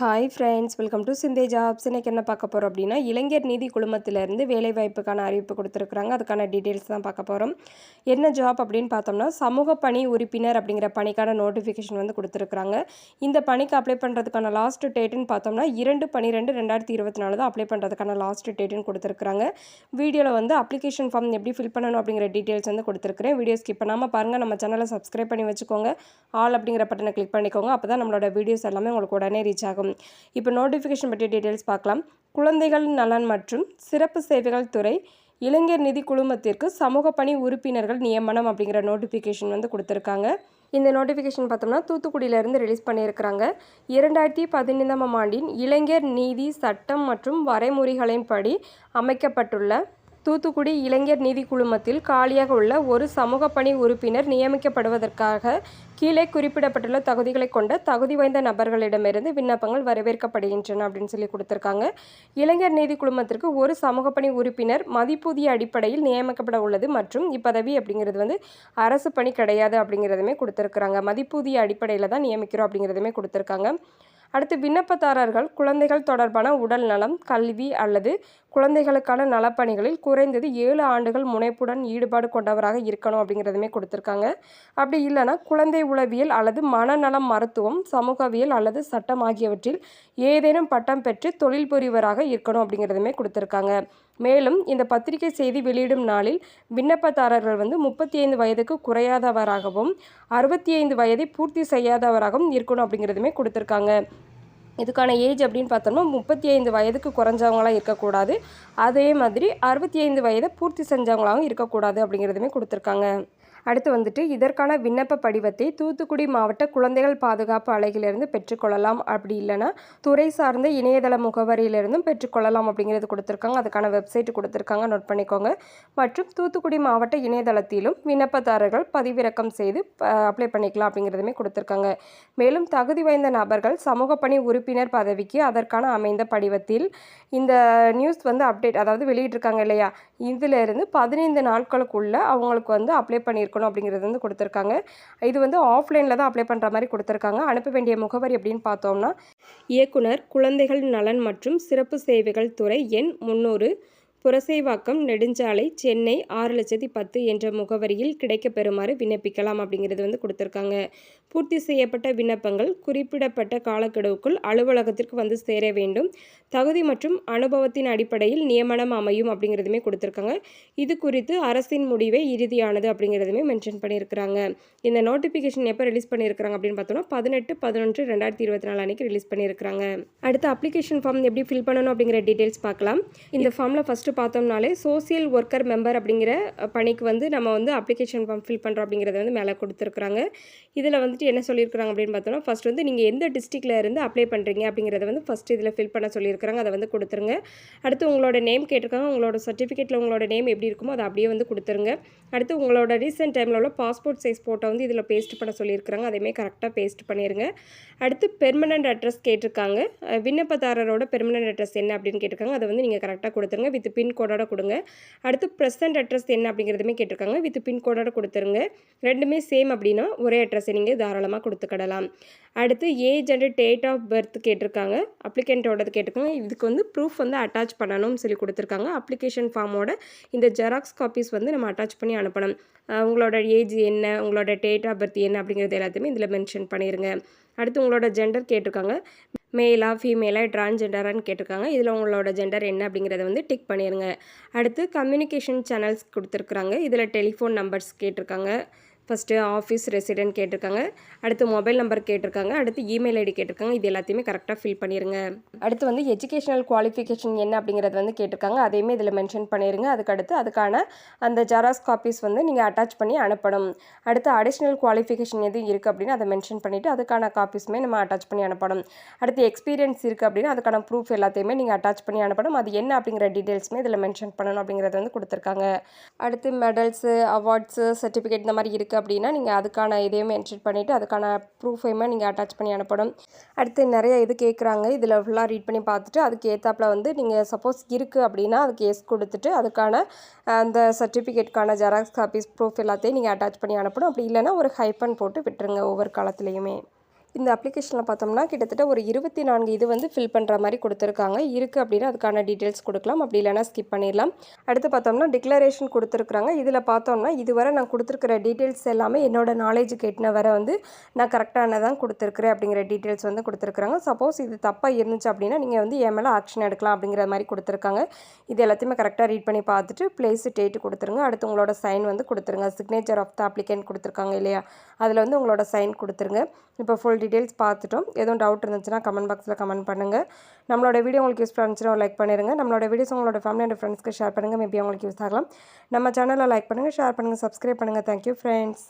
Hi friends welcome to சிந்தே jobs இன்றைக்கி என்ன பார்க்க போகிறோம் அப்படின்னா இளைஞர் நீதி குழுமத்திலேருந்து வேலைவாய்ப்புக்கான அறிவிப்பு கொடுத்துருக்குறாங்க. அதுக்கான டீட்டெயில்ஸ் தான் பார்க்க போகிறோம் என்ன ஜாப் அப்படின்னு பார்த்தோம்னா சமூக பணி உறுப்பினர் அப்படிங்கிற பணிக்கான நோட்டிஃபிகேஷன் வந்து கொடுத்துருக்குறாங்க. இந்த பணிக்கு அப்ளை பண்ணுறதுக்கான லாஸ்ட் டேட்டுன்னு பார்த்தோம்னா இரண்டு பன்னிரெண்டு ரெண்டாயிரத்தி இருபத்தி நாலு தான் அப்ளை பண்ணுறதுக்கான லாஸ்ட் டேட்டுன்னு கொடுத்துருக்குறாங்க. வீடியோவில் வந்து அப்ளிகேஷன் ஃபார்ம் எப்படி ஃபில் பண்ணணும் அப்படிங்கிற டீட்டெயில்ஸ் வந்து கொடுத்துருக்குறேன். வீடியோ ஸ்கிப் பண்ணாமல் பாருங்கள் நம்ம சேனலை சப்ஸ்கிரைப் பண்ணி வச்சுக்கோங்க. ஆல் அப்படிங்கிற பட்டனை கிளிக் பண்ணிக்கோங்க. அப்போ தான் நம்மளோட வீடியோஸ் எல்லாமே உங்களுக்கு உடனே ரீச் ஆகும். இப்போ நோட்டிஃபிகேஷன் பற்றிய டீட்டெயில்ஸ் பார்க்கலாம். குழந்தைகள் நலன் மற்றும் சிறப்பு சேவைகள் துறை இளைஞர் நிதி குழுமத்திற்கு சமூக பணி உறுப்பினர்கள் நியமனம் அப்படிங்கிற நோட்டிஃபிகேஷன் வந்து கொடுத்துருக்காங்க. இந்த நோட்டிஃபிகேஷன் பார்த்தோம்னா தூத்துக்குடியிலேருந்து ரிலீஸ் பண்ணியிருக்கிறாங்க. இரண்டாயிரத்தி பதினைந்தாம் ஆண்டின் இளைஞர் நீதி சட்டம் மற்றும் வரைமுறைகளின்படி அமைக்கப்பட்டுள்ள தூத்துக்குடி இளைஞர் நீதி குழுமத்தில் காலியாக உள்ள ஒரு சமூக பணி உறுப்பினர் நியமிக்கப்படுவதற்காக கீழே குறிப்பிடப்பட்டுள்ள தகுதிகளை கொண்ட தகுதி வாய்ந்த நபர்களிடமிருந்து விண்ணப்பங்கள் வரவேற்கப்படுகின்றன அப்படின்னு சொல்லி கொடுத்துருக்காங்க. இளைஞர் நீதி குழுமத்திற்கு ஒரு சமூக பணி உறுப்பினர் மதிப்பூதிய அடிப்படையில் நியமிக்கப்பட உள்ளது மற்றும் இப்பதவி அப்படிங்கிறது வந்து அரசு பணி கிடையாது அப்படிங்கிறதுமே கொடுத்துருக்குறாங்க. மதிப்பூதிய அடிப்படையில் தான் நியமிக்கிறோம் அப்படிங்கிறதுமே கொடுத்துருக்காங்க. அடுத்து விண்ணப்பதாரர்கள் குழந்தைகள் தொடர்பான உடல் நலம் கல்வி அல்லது குழந்தைகளுக்கான நலப்பணிகளில் குறைந்தது ஏழு ஆண்டுகள் முனைப்புடன் ஈடுபாடு கொண்டவராக இருக்கணும் அப்படிங்கிறதுமே கொடுத்துருக்காங்க. அப்படி இல்லைன்னா குழந்தை உளவியல் அல்லது மனநலம் மருத்துவம் சமூகவியல் அல்லது சட்டம் ஆகியவற்றில் ஏதேனும் பட்டம் பெற்று தொழில் புரிவராக இருக்கணும் அப்படிங்கிறதுமே கொடுத்துருக்காங்க. மேலும் இந்த பத்திரிகை செய்தி வெளியிடும் நாளில் விண்ணப்பதாரர்கள் வந்து முப்பத்தி ஐந்து வயதுக்கு குறையாதவராகவும் அறுபத்தி ஐந்து வயதை பூர்த்தி செய்யாதவராகவும் இருக்கணும் அப்படிங்கிறதுமே கொடுத்துருக்காங்க. இதுக்கான ஏஜ் அப்படின்னு பார்த்தோம்னா முப்பத்தி ஐந்து வயதுக்கு குறைஞ்சவங்களாம் இருக்கக்கூடாது. அதே மாதிரி அறுபத்தி ஐந்து வயதை பூர்த்தி செஞ்சவங்களாகவும் இருக்கக்கூடாது அப்படிங்கிறதுமே கொடுத்துருக்காங்க. அடுத்து வந்துட்டு இதற்கான விண்ணப்ப படிவத்தை தூத்துக்குடி மாவட்ட குழந்தைகள் பாதுகாப்பு அலைகளிலிருந்து பெற்றுக்கொள்ளலாம். அப்படி இல்லைன்னா துறை சார்ந்த இணையதள முகவரியிலிருந்தும் பெற்றுக்கொள்ளலாம் அப்படிங்கிறது கொடுத்துருக்காங்க. அதுக்கான வெப்சைட் கொடுத்துருக்காங்க. நோட் பண்ணிக்கோங்க. மற்றும் தூத்துக்குடி மாவட்ட இணையதளத்திலும் விண்ணப்பதாரர்கள் பதிவிறக்கம் செய்து அப்ளை பண்ணிக்கலாம் அப்படிங்கிறதுமே கொடுத்துருக்காங்க. மேலும் தகுதி வாய்ந்த நபர்கள் சமூக பணி உறுப்பினர் பதவிக்கு அதற்கான அமைந்த படிவத்தில் இந்த நியூஸ் வந்து அப்டேட் அதாவது வெளியிட்டிருக்காங்க இல்லையா? இதிலிருந்து பதினைந்து நாட்களுக்குள்ள அவங்களுக்கு வந்து அப்ளை இருக்கணும் அப்படிங்கிறது வந்து கொடுத்துருக்காங்க. இது வந்து ஆஃப்லைனில் தான் அப்ளை பண்ணுற மாதிரி கொடுத்துருக்காங்க. அனுப்ப வேண்டிய முகவரி அப்படின்னு பார்த்தோம்னா இயக்குனர் குழந்தைகள் நலன் மற்றும் சிறப்பு சேவைகள் துறை எண் முந்நூறு புரசைவாக்கம் நெடுஞ்சாலை சென்னை ஆறு லட்சத்தி பத்து என்ற முகவரியில் கிடைக்கப்பெறுமாறு விண்ணப்பிக்கலாம் அப்படிங்கிறது வந்து கொடுத்துருக்காங்க. பூர்த்தி செய்யப்பட்ட விண்ணப்பங்கள் குறிப்பிடப்பட்ட காலக்கெடுவுக்குள் அலுவலகத்திற்கு வந்து சேர வேண்டும். தகுதி மற்றும் அனுபவத்தின் அடிப்படையில் நியமனம் அமையும் அப்படிங்கிறதுமே கொடுத்துருக்காங்க. இது குறித்து அரசின் முடிவே இறுதியானது அப்படிங்கிறதுமே மென்ஷன் பண்ணியிருக்கிறாங்க. இந்த நோட்டிஃபிகேஷன் எப்போ ரிலீஸ் பண்ணியிருக்கிறாங்க அப்படின்னு பார்த்தோம்னா பதினெட்டு பதினொன்று ரெண்டாயிரத்தி இருபத்தி நாலு அன்றைக்கி ரிலீஸ் பண்ணியிருக்கிறாங்க. அடுத்து அப்ளிகேஷன் ஃபார்ம் எப்படி ஃபில் பண்ணணும் அப்படிங்கிற டீட்டெயில்ஸ் பார்க்கலாம். இந்த ஃபார்மில் ஃபஸ்ட்டு பார்த்தோம்னாலே சோசியல் ஒர்க்கர் மெம்பர் அப்படிங்கிற பணிக்கு வந்து நம்ம வந்து அப்ளிகேஷன் ஃபார்ம் ஃபில் பண்ணுறோம் அப்படிங்கிறத வந்து மேலே கொடுத்துருக்குறாங்க. இதில் வந்துட்டு என்ன சொல்லியிருக்கிறாங்க அப்படின்னு பார்த்தோம்னா ஃபஸ்ட் வந்து நீங்கள் எந்த டிஸ்ட்ரிக்டில் இருந்து அப்ளை பண்ணுறீங்க அப்படிங்கிறத வந்து ஃபஸ்ட்டு இதில் ஃபில் பண்ண சொல்லியிருக்கிறாங்க. அதை வந்து கொடுத்துருங்க. அடுத்து உங்களோட நேம் கேட்டிருக்காங்க. உங்களோட சர்டிஃபிகேட்டில் உங்களோட நேம் எப்படி இருக்குமோ அதை அப்படியே வந்து கொடுத்துருங்க. அடுத்து உங்களோட ரீசெண்ட் டைமில் உள்ள பாஸ்போர்ட் சைஸ் ஃபோட்டோ வந்து இதில் பேஸ்ட் பண்ண சொல்லியிருக்கிறாங்க. அதேமாதிரி கரெக்டாக பேஸ்ட் பண்ணிடுங்க அடுத்து பெர்மனண்ட் அட்ரஸ் கேட்டிருக்காங்க. விண்ணப்பதாரரோட பெர்மனண்ட் அட்ரஸ் என்ன அப்படின்னு கேட்டிருக்காங்க. அதை வந்து நீங்கள் கரெக்டாக கொடுத்துருங்க. வித் பின்கோடோட கொடுங்க. அடுத்து ப்ரெசன்ட் அட்ரஸ் என்ன அப்படிங்கிறதுமே கேட்டிருக்காங்க. வித் பின்கோடோட கொடுத்துருங்க. ரெண்டுமே சேம் அப்படின்னா ஒரே அட்ரஸை நீங்கள் தாராளமாக கொடுத்துக்கிடலாம் அடுத்து age and date of birth கேட்டிருக்காங்க. அப்ளிகண்ட்டோடது கேட்டிருக்காங்க. இதுக்கு வந்து ப்ரூஃப் வந்து அட்டாச் பண்ணணும்னு சொல்லி கொடுத்துருக்காங்க. அப்ளிகேஷன் ஃபார்மோட இந்த ஜெராக்ஸ் காப்பீஸ் வந்து நம்ம அட்டாச் பண்ணி அனுப்பணும். உங்களோட ஏஜ் என்ன உங்களோட டேட் ஆஃப் பர்த் என்ன அப்படிங்கிறது எல்லாத்தையுமே இதில் மென்ஷன் பண்ணிடுங்க அடுத்து உங்களோட ஜெண்டர் கேட்டிருக்காங்க. மேலா ஃபீமேலாக டிரான்ஜெண்டரான்னு கேட்டிருக்காங்க. இதில் உங்களோட ஜெண்டர் என்ன அப்படிங்கிறத வந்து டிக் பண்ணிடுங்க அடுத்து கம்யூனிகேஷன் சேனல்ஸ் கொடுத்துருக்குறாங்க. இதில் டெலிஃபோன் நம்பர்ஸ் கேட்டிருக்காங்க. ஃபஸ்ட்டு ஆஃபீஸ் ரெசிடென்ட் கேட்டிருக்காங்க. அடுத்து மொபைல் நம்பர் கேட்டிருக்காங்க. அடுத்து இமெயில் ஐடி கேட்டிருக்காங்க. இது எல்லாத்தையுமே கரெக்டாக ஃபில் பண்ணிடுங்க அடுத்து வந்து எஜுகேஷனல் குவாலிஃபிகேஷன் என்ன அப்படிங்கிறது வந்து கேட்டிருக்காங்க. அதையுமே இதில் மென்ஷன் பண்ணிடுங்க அதுக்கடுத்து அதுக்கான அந்த ஜெராக்ஸ் காப்பீஸ் வந்து நீங்கள் அட்டாச் பண்ணி அனுப்பணும். அடுத்து அடிஷ்னல் குவாலிஃபிகேஷன் எதுவும் இருக்குது அப்படின்னு அதை மென்ஷன் பண்ணிவிட்டு அதுக்கான காப்பீஸுமே நம்ம அட்டாச் பண்ணி அனுப்பணும். அடுத்து எக்ஸ்பீரியன்ஸ் இருக்குது அப்படின்னா அதுக்கான ப்ரூஃப் எல்லாத்தையுமே நீங்கள் அட்டாச் பண்ணி அனுப்பணும். அது என்ன அப்படிங்கிற டீட்டெயில்ஸுமே இதில் மென்ஷன் பண்ணணும் அப்படிங்கிறது வந்து கொடுத்துருக்காங்க. அடுத்து மெடல்ஸு அவார்ட்ஸு சர்டிஃபிகேட் இந்த மாதிரி இருக்குது அப்படின்னா நீங்கள் அதுக்கான இதையும் மென்ஷன் பண்ணிவிட்டு அதுக்கான ப்ரூஃபையுமே நீங்கள் அட்டாச் பண்ணி அனுப்பணும். அடுத்து நிறைய இது கேட்குறாங்க இதில் ஃபுல்லாக ரீட் பண்ணி பார்த்துட்டு அதுக்கு ஏற்றாப்பில் வந்து நீங்கள் சப்போஸ் இருக்குது அப்படின்னா அதுக்கு எஸ் கொடுத்துட்டு அதுக்கான அந்த சர்டிஃபிகேட்கான ஜெராக்ஸ் காப்பீஸ் ப்ரூஃப் எல்லாத்தையும் நீங்கள் அட்டாச் பண்ணி அனுப்பணும். அப்படி இல்லைன்னா ஒரு ஹைப்பன் போட்டு விட்டுருங்க ஒவ்வொரு காலத்துலேயுமே. இந்த அப்ளிகேஷனில் பார்த்தோம்னா கிட்டத்தட்ட ஒரு இருபத்தி நான்கு இது வந்து ஃபில் பண்ணுற மாதிரி கொடுத்துருக்காங்க. இருக்குது அப்படின்னா அதுக்கான டீட்டெயில்ஸ் கொடுக்கலாம். அப்படி இல்லைனா ஸ்கிப் பண்ணிடலாம். அடுத்து பார்த்தோம்னா டிக்ளரேஷன் கொடுத்துருக்குறாங்க. இதில் பார்த்தோம்னா இதுவரை நான் கொடுத்துருக்கிற டீட்டெயில்ஸ் எல்லாமே என்னோட நாலேஜுக்கு எட்டின வரை வந்து நான் கரெக்டானதான் கொடுத்துருக்குறேன் அப்படிங்கிற டீட்டெயில்ஸ் வந்து கொடுத்துருக்குறாங்க. சப்போஸ் இது தப்பாக இருந்துச்சு அப்படின்னா நீங்கள் வந்து என் மேலே ஆக்ஷன் எடுக்கலாம் அப்படிங்கிற மாதிரி கொடுத்துருக்காங்க. இது எல்லாத்தையுமே கரெக்டாக ரீட் பண்ணி பார்த்துட்டு பிளேஸ் டேட்டு கொடுத்துருங்க. அடுத்து உங்களோட சைன் வந்து கொடுத்துருங்க. சிக்னேச்சர் ஆஃப் த அப்ளிகேண்ட் கொடுத்துருக்காங்க இல்லையா? அதில் வந்து உங்களோட சைன் கொடுத்துருங்க. இப்போ ஃபுல் டீட்டெயில்ஸ் பார்த்துட்டோம். எதுவும் டவுட் இருந்துச்சுன்னா கமெண்ட் பாக்ஸில் கமெண்ட் பண்ணுங்கள் நம்மளோட வீடியோ உங்களுக்கு யூஸ்ஃபுல்லாக இருந்துச்சுன்னா லைக் பண்ணிடுங்க. நம்மளோட வீடியோஸ் உங்களோட ஃபேமிலி அண்ட் ஃப்ரெண்ட்ஸ்க்கு ஷேர் பண்ணுங்கள் மேபி அவங்களுக்கு யூஸ் ஆகலாம். நம்ம சேனலில் லைக் பண்ணுங்கள் ஷேர் பண்ணுங்கள் சப்ஸ்கிரைப் பண்ணுங்கள் தேங்க்யூ ஃப்ரெண்ட்ஸ்